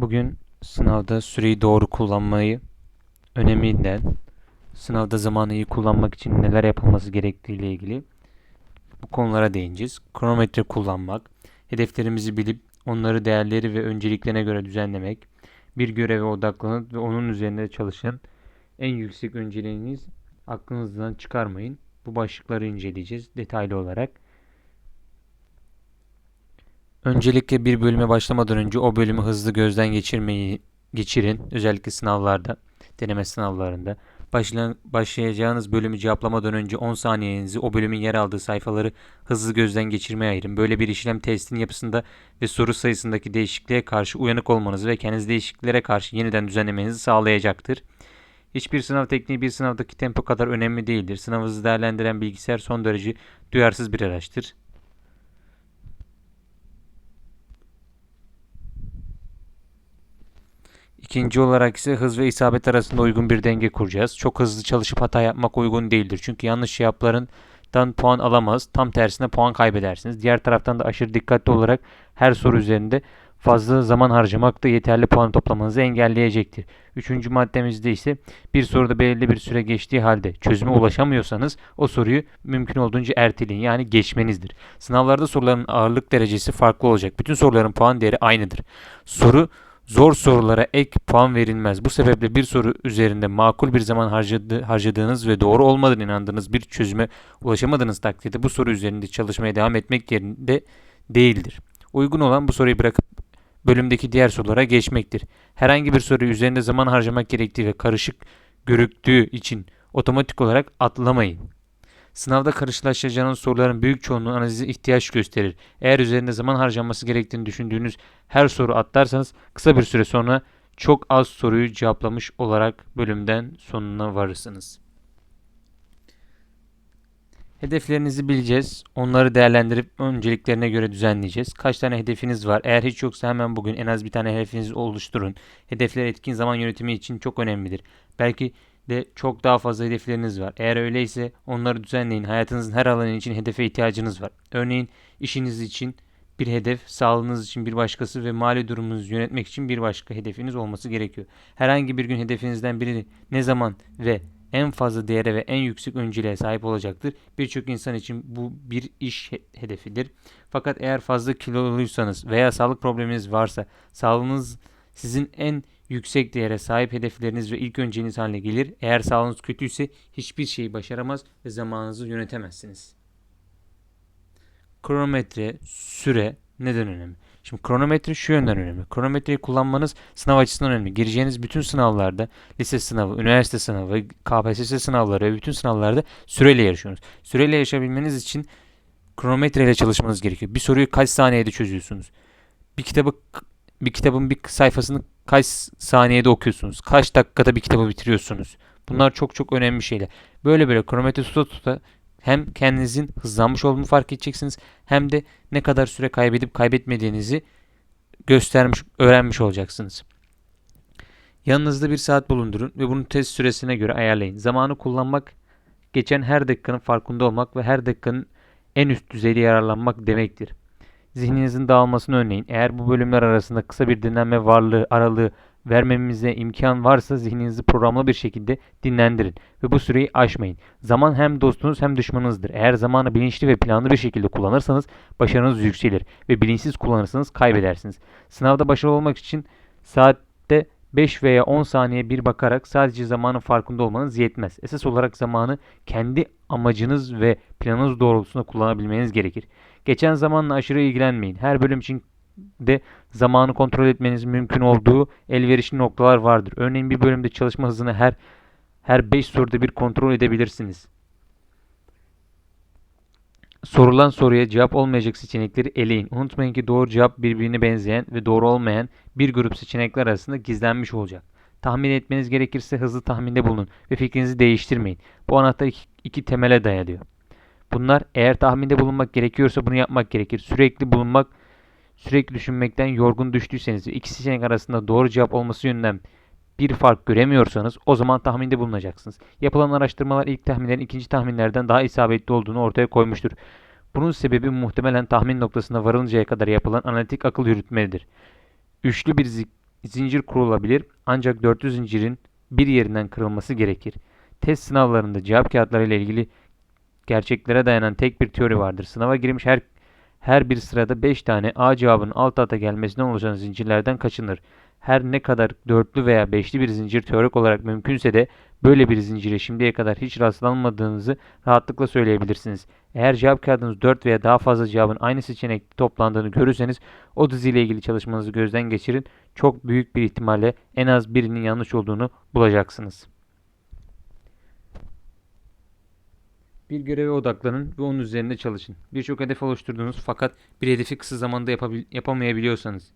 Bugün sınavda süreyi doğru kullanmayı öneminden, sınavda zamanı iyi kullanmak için neler yapılması gerektiği ile ilgili bu konulara değineceğiz. Kronometre kullanmak, hedeflerimizi bilip onları değerleri ve önceliklerine göre düzenlemek, bir göreve odaklanıp ve onun üzerinde çalışan en yüksek önceliğiniz aklınızdan çıkarmayın. Bu başlıkları inceleyeceğiz detaylı olarak. Öncelikle bir bölüme başlamadan önce o bölümü hızlı gözden geçirmeyi geçirin. Özellikle sınavlarda, deneme sınavlarında. Başla, başlayacağınız bölümü cevaplamadan önce 10 saniyenizi o bölümün yer aldığı sayfaları hızlı gözden geçirmeye ayırın. Böyle bir işlem testin yapısında ve soru sayısındaki değişikliğe karşı uyanık olmanızı ve kendinizi değişikliklere karşı yeniden düzenlemenizi sağlayacaktır. Hiçbir sınav tekniği bir sınavdaki tempo kadar önemli değildir. Sınavınızı değerlendiren bilgisayar son derece duyarsız bir araçtır. İkinci olarak ise hız ve isabet arasında uygun bir denge kuracağız. Çok hızlı çalışıp hata yapmak uygun değildir. Çünkü yanlış cevaplarından puan alamaz. Tam tersine puan kaybedersiniz. Diğer taraftan da aşırı dikkatli olarak her soru üzerinde fazla zaman harcamak da yeterli puan toplamanızı engelleyecektir. Üçüncü maddemizde ise bir soruda belirli bir süre geçtiği halde çözüme ulaşamıyorsanız o soruyu mümkün olduğunca erteleyin yani geçmenizdir. Sınavlarda soruların ağırlık derecesi farklı olacak. Bütün soruların puan değeri aynıdır. Soru Zor sorulara ek puan verilmez. Bu sebeple bir soru üzerinde makul bir zaman harcadı, harcadığınız ve doğru olmadığını inandığınız bir çözüme ulaşamadığınız takdirde bu soru üzerinde çalışmaya devam etmek yerinde değildir. Uygun olan bu soruyu bırakıp bölümdeki diğer sorulara geçmektir. Herhangi bir soru üzerinde zaman harcamak gerektiği ve karışık görüktüğü için otomatik olarak atlamayın. Sınavda karşılaşacağınız soruların büyük çoğunluğu analize ihtiyaç gösterir. Eğer üzerinde zaman harcanması gerektiğini düşündüğünüz her soru atlarsanız kısa bir süre sonra çok az soruyu cevaplamış olarak bölümden sonuna varırsınız. Hedeflerinizi bileceğiz. Onları değerlendirip önceliklerine göre düzenleyeceğiz. Kaç tane hedefiniz var? Eğer hiç yoksa hemen bugün en az bir tane hedefinizi oluşturun. Hedefler etkin zaman yönetimi için çok önemlidir. Belki de çok daha fazla hedefleriniz var. Eğer öyleyse onları düzenleyin. Hayatınızın her alanı için hedefe ihtiyacınız var. Örneğin işiniz için bir hedef, sağlığınız için bir başkası ve mali durumunuzu yönetmek için bir başka hedefiniz olması gerekiyor. Herhangi bir gün hedefinizden biri ne zaman ve en fazla değere ve en yüksek önceliğe sahip olacaktır. Birçok insan için bu bir iş hedefidir. Fakat eğer fazla kiloluysanız veya sağlık probleminiz varsa sağlığınız sizin en yüksek değere sahip hedefleriniz ve ilk önceliğiniz haline gelir. Eğer sağlığınız kötüyse hiçbir şeyi başaramaz ve zamanınızı yönetemezsiniz. Kronometre, süre neden önemli? Şimdi kronometre şu yönden önemli. Kronometreyi kullanmanız sınav açısından önemli. Gireceğiniz bütün sınavlarda, lise sınavı, üniversite sınavı, KPSS sınavları ve bütün sınavlarda süreyle yarışıyorsunuz. Süreyle yarışabilmeniz için kronometre ile çalışmanız gerekiyor. Bir soruyu kaç saniyede çözüyorsunuz? Bir kitabı bir kitabın bir sayfasını kaç saniyede okuyorsunuz? Kaç dakikada bir kitabı bitiriyorsunuz? Bunlar çok çok önemli şeyler. Böyle böyle kronometre tuta tuta hem kendinizin hızlanmış olduğunu fark edeceksiniz hem de ne kadar süre kaybedip kaybetmediğinizi göstermiş, öğrenmiş olacaksınız. Yanınızda bir saat bulundurun ve bunu test süresine göre ayarlayın. Zamanı kullanmak, geçen her dakikanın farkında olmak ve her dakikanın en üst düzeyde yararlanmak demektir. Zihninizin dağılmasını önleyin. Eğer bu bölümler arasında kısa bir dinlenme varlığı aralığı vermemize imkan varsa zihninizi programlı bir şekilde dinlendirin ve bu süreyi aşmayın. Zaman hem dostunuz hem düşmanınızdır. Eğer zamanı bilinçli ve planlı bir şekilde kullanırsanız başarınız yükselir ve bilinçsiz kullanırsanız kaybedersiniz. Sınavda başarılı olmak için saatte 5 veya 10 saniye bir bakarak sadece zamanın farkında olmanız yetmez. Esas olarak zamanı kendi amacınız ve planınız doğrultusunda kullanabilmeniz gerekir. Geçen zamanla aşırı ilgilenmeyin. Her bölüm için de zamanı kontrol etmeniz mümkün olduğu elverişli noktalar vardır. Örneğin bir bölümde çalışma hızını her her 5 soruda bir kontrol edebilirsiniz. Sorulan soruya cevap olmayacak seçenekleri eleyin. Unutmayın ki doğru cevap birbirine benzeyen ve doğru olmayan bir grup seçenekler arasında gizlenmiş olacak. Tahmin etmeniz gerekirse hızlı tahminde bulunun ve fikrinizi değiştirmeyin. Bu anahtar iki, iki temele dayanıyor. Bunlar eğer tahminde bulunmak gerekiyorsa bunu yapmak gerekir. Sürekli bulunmak, sürekli düşünmekten yorgun düştüyseniz ve iki seçenek arasında doğru cevap olması yönünden bir fark göremiyorsanız o zaman tahminde bulunacaksınız. Yapılan araştırmalar ilk tahminlerin ikinci tahminlerden daha isabetli olduğunu ortaya koymuştur. Bunun sebebi muhtemelen tahmin noktasına varılıncaya kadar yapılan analitik akıl yürütmedir. Üçlü bir zincir kurulabilir ancak dörtlü zincirin bir yerinden kırılması gerekir. Test sınavlarında cevap kağıtları ile ilgili gerçeklere dayanan tek bir teori vardır. Sınava girmiş her her bir sırada 5 tane A cevabının alt alta gelmesinden oluşan zincirlerden kaçınır. Her ne kadar dörtlü veya beşli bir zincir teorik olarak mümkünse de böyle bir zincire şimdiye kadar hiç rastlanmadığınızı rahatlıkla söyleyebilirsiniz. Eğer cevap kağıdınız 4 veya daha fazla cevabın aynı seçenekte toplandığını görürseniz o diziyle ilgili çalışmanızı gözden geçirin. Çok büyük bir ihtimalle en az birinin yanlış olduğunu bulacaksınız. Bir göreve odaklanın ve onun üzerinde çalışın. Birçok hedef oluşturdunuz fakat bir hedefi kısa zamanda yapamayabiliyorsanız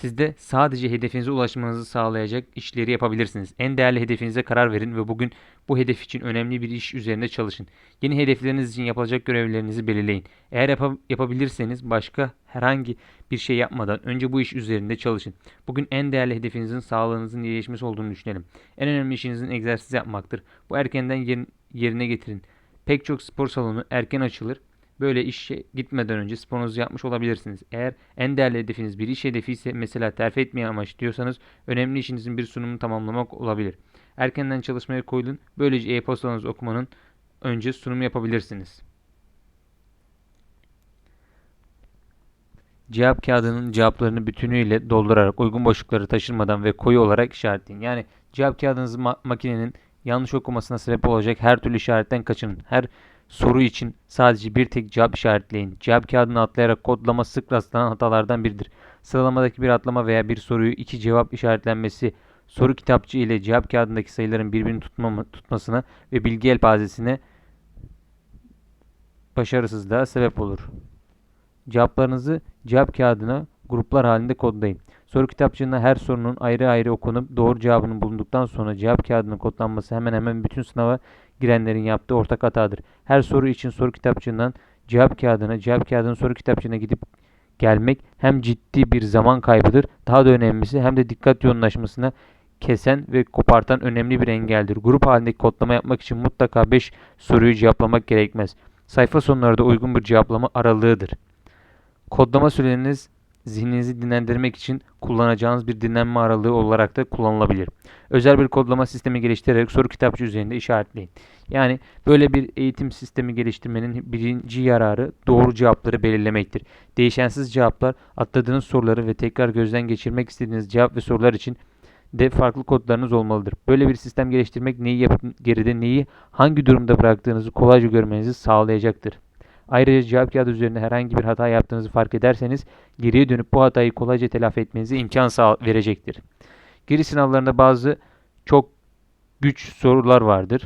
siz de sadece hedefinize ulaşmanızı sağlayacak işleri yapabilirsiniz. En değerli hedefinize karar verin ve bugün bu hedef için önemli bir iş üzerinde çalışın. Yeni hedefleriniz için yapılacak görevlerinizi belirleyin. Eğer yapa- yapabilirseniz başka herhangi bir şey yapmadan önce bu iş üzerinde çalışın. Bugün en değerli hedefinizin sağlığınızın iyileşmesi olduğunu düşünelim. En önemli işinizin egzersiz yapmaktır. Bu erkenden yer- yerine getirin. Pek çok spor salonu erken açılır. Böyle işe gitmeden önce sporunuzu yapmış olabilirsiniz. Eğer en değerli hedefiniz bir iş hedefi ise mesela terfi etmeyi amaçlıyorsanız önemli işinizin bir sunumunu tamamlamak olabilir. Erkenden çalışmaya koyulun. Böylece e-postanızı okumanın önce sunum yapabilirsiniz. Cevap kağıdının cevaplarını bütünüyle doldurarak uygun boşlukları taşırmadan ve koyu olarak işaretleyin. Yani cevap kağıdınızı ma- makinenin yanlış okumasına sebep olacak her türlü işaretten kaçının. Her soru için sadece bir tek cevap işaretleyin. Cevap kağıdını atlayarak kodlama sık rastlanan hatalardan biridir. Sıralamadaki bir atlama veya bir soruyu iki cevap işaretlenmesi soru kitapçığı ile cevap kağıdındaki sayıların birbirini tutmama, tutmasına ve bilgi elpazesine başarısızlığa sebep olur. Cevaplarınızı cevap kağıdına gruplar halinde kodlayın. Soru kitapçığında her sorunun ayrı ayrı okunup doğru cevabının bulunduktan sonra cevap kağıdının kodlanması hemen hemen bütün sınava girenlerin yaptığı ortak hatadır. Her soru için soru kitapçığından cevap kağıdına, cevap kağıdının soru kitapçığına gidip gelmek hem ciddi bir zaman kaybıdır, daha da önemlisi hem de dikkat yoğunlaşmasına kesen ve kopartan önemli bir engeldir. Grup halindeki kodlama yapmak için mutlaka 5 soruyu cevaplamak gerekmez. Sayfa sonları da uygun bir cevaplama aralığıdır. Kodlama süreleriniz zihninizi dinlendirmek için kullanacağınız bir dinlenme aralığı olarak da kullanılabilir. Özel bir kodlama sistemi geliştirerek soru kitapçığı üzerinde işaretleyin. Yani böyle bir eğitim sistemi geliştirmenin birinci yararı doğru cevapları belirlemektir. Değişensiz cevaplar, atladığınız soruları ve tekrar gözden geçirmek istediğiniz cevap ve sorular için de farklı kodlarınız olmalıdır. Böyle bir sistem geliştirmek neyi yapıp geride neyi hangi durumda bıraktığınızı kolayca görmenizi sağlayacaktır. Ayrıca cevap kağıdı üzerinde herhangi bir hata yaptığınızı fark ederseniz geriye dönüp bu hatayı kolayca telafi etmenize imkan verecektir. Giriş sınavlarında bazı çok güç sorular vardır.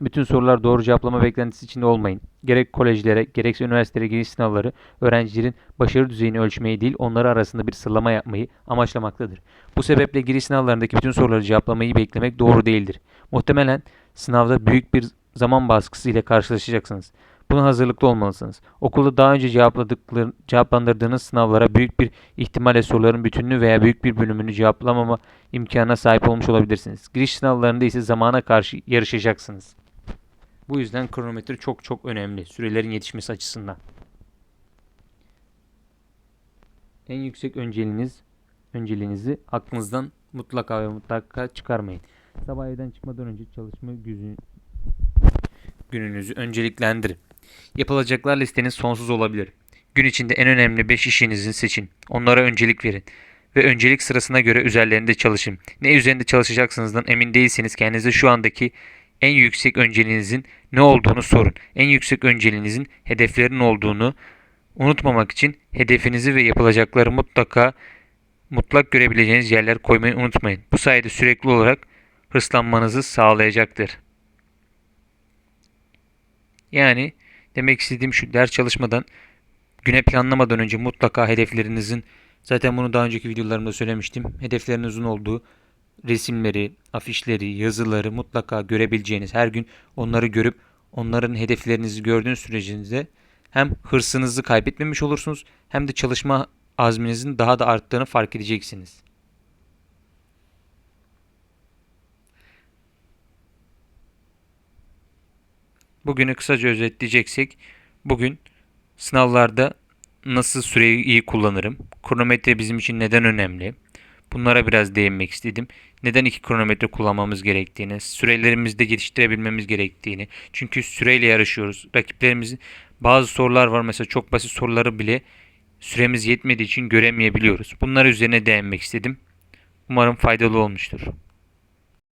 Bütün sorular doğru cevaplama beklentisi içinde olmayın. Gerek kolejlere, gerekse üniversitelere giriş sınavları öğrencilerin başarı düzeyini ölçmeyi değil, onları arasında bir sıralama yapmayı amaçlamaktadır. Bu sebeple giriş sınavlarındaki bütün soruları cevaplamayı beklemek doğru değildir. Muhtemelen sınavda büyük bir zaman baskısı ile karşılaşacaksınız. Buna hazırlıklı olmalısınız. Okulda daha önce cevapladıkları, cevaplandırdığınız sınavlara büyük bir ihtimalle soruların bütününü veya büyük bir bölümünü cevaplamama imkanına sahip olmuş olabilirsiniz. Giriş sınavlarında ise zamana karşı yarışacaksınız. Bu yüzden kronometre çok çok önemli sürelerin yetişmesi açısından. En yüksek önceliğiniz önceliğinizi aklınızdan mutlaka ve mutlaka çıkarmayın. Sabah evden çıkmadan önce çalışma gününüzü önceliklendirin. Yapılacaklar listeniz sonsuz olabilir. Gün içinde en önemli 5 işinizi seçin. Onlara öncelik verin. Ve öncelik sırasına göre üzerlerinde çalışın. Ne üzerinde çalışacaksınızdan emin değilseniz kendinize şu andaki en yüksek önceliğinizin ne olduğunu sorun. En yüksek önceliğinizin hedeflerin olduğunu unutmamak için hedefinizi ve yapılacakları mutlaka mutlak görebileceğiniz yerler koymayı unutmayın. Bu sayede sürekli olarak hırslanmanızı sağlayacaktır. Yani demek istediğim şu ders çalışmadan güne planlamadan önce mutlaka hedeflerinizin zaten bunu daha önceki videolarımda söylemiştim. Hedeflerinizin olduğu resimleri, afişleri, yazıları mutlaka görebileceğiniz her gün onları görüp onların hedeflerinizi gördüğünüz sürecinizde hem hırsınızı kaybetmemiş olursunuz hem de çalışma azminizin daha da arttığını fark edeceksiniz. Bugünü kısaca özetleyeceksek bugün sınavlarda nasıl süreyi iyi kullanırım? Kronometre bizim için neden önemli? Bunlara biraz değinmek istedim. Neden iki kronometre kullanmamız gerektiğini, sürelerimizi de geliştirebilmemiz gerektiğini. Çünkü süreyle yarışıyoruz. Rakiplerimizin bazı sorular var. Mesela çok basit soruları bile süremiz yetmediği için göremeyebiliyoruz. Bunlar üzerine değinmek istedim. Umarım faydalı olmuştur.